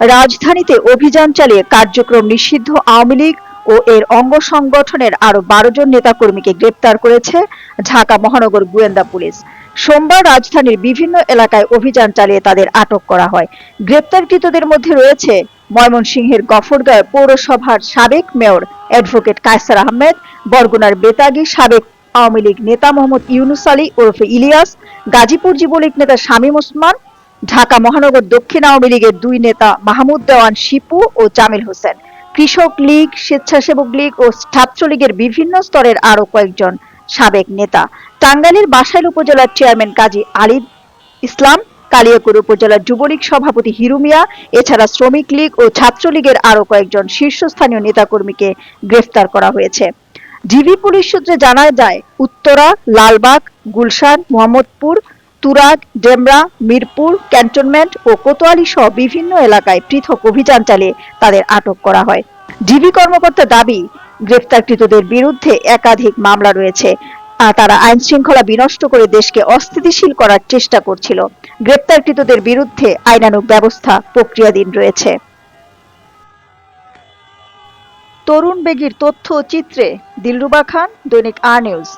রাজধানীতে অভিযান চালিয়ে কার্যক্রম নিষিদ্ধ আওয়ামী লীগ ও এর অঙ্গ সংগঠনের আরও বারো জন নেতাকর্মীকে গ্রেপ্তার করেছে ঢাকা মহানগর গোয়েন্দা পুলিশ। সোমবার রাজধানীর বিভিন্ন এলাকায় অভিযান চালিয়ে তাদের আটক করা হয়। গ্রেপ্তারকৃতদের মধ্যে রয়েছে ময়মনসিংহের গফরগাঁও পৌরসভার সাবেক মেয়র অ্যাডভোকেট কায়সার আহমেদ, বরগুনার বেতাগী সাবেক আওয়ামী লীগ নেতা মোহাম্মদ ইউনুস আলী ওরফে ইলিয়াস, গাজীপুর যুবলীগ নেতা শামীম ওসমান ঢাকা মহানগর দক্ষিণ আওয়ামী লীগের দুই নেতা মাহমুদ দেওয়ান, শিপু ও জামিল হোসেন। কৃষক লীগ, স্বেচ্ছাসেবক লীগ ও ছাত্রলীগের বিভিন্ন স্তরের আরও কয়েকজন সাবেক নেতা। টাঙ্গাইলের বাসাইল উপজেলার চেয়ারম্যান কাজী আলী ইসলাম, কালিয়াকুর উপজেলার যুবলীগ সভাপতি হিরু মিয়া, এছাড়া শ্রমিক লীগ ও ছাত্রলীগের আরও কয়েকজন শীর্ষস্থানীয় নেতাকর্মীকে গ্রেফতার করা হয়েছে। ডিবি পুলিশ সূত্রে জানা যায়, উত্তরা, লালবাগ, গুলশান, মোহাম্মদপুর তুরাগ, ডেমরা, মিরপুর, ক্যান্টনমেন্ট ও কোতোয়ালি সহ বিভিন্ন এলাকায় পৃথক অভিযান চালিয়ে তাদের আটক করা হয়। ডিবি কর্মকর্তা দাবি, গ্রেফতারকৃতদের বিরুদ্ধে একাধিক মামলা রয়েছে, আর তারা আইন শৃঙ্খলা বিনষ্ট করে দেশকে অস্থিতিশীল করার চেষ্টা করছিল। গ্রেপ্তারকৃতদের বিরুদ্ধে আইনানুগ ব্যবস্থা প্রক্রিয়াধীন রয়েছে। তরুণ বেগির তথ্য চিত্রে দিলরুবা খান, দৈনিক আর নিউজ।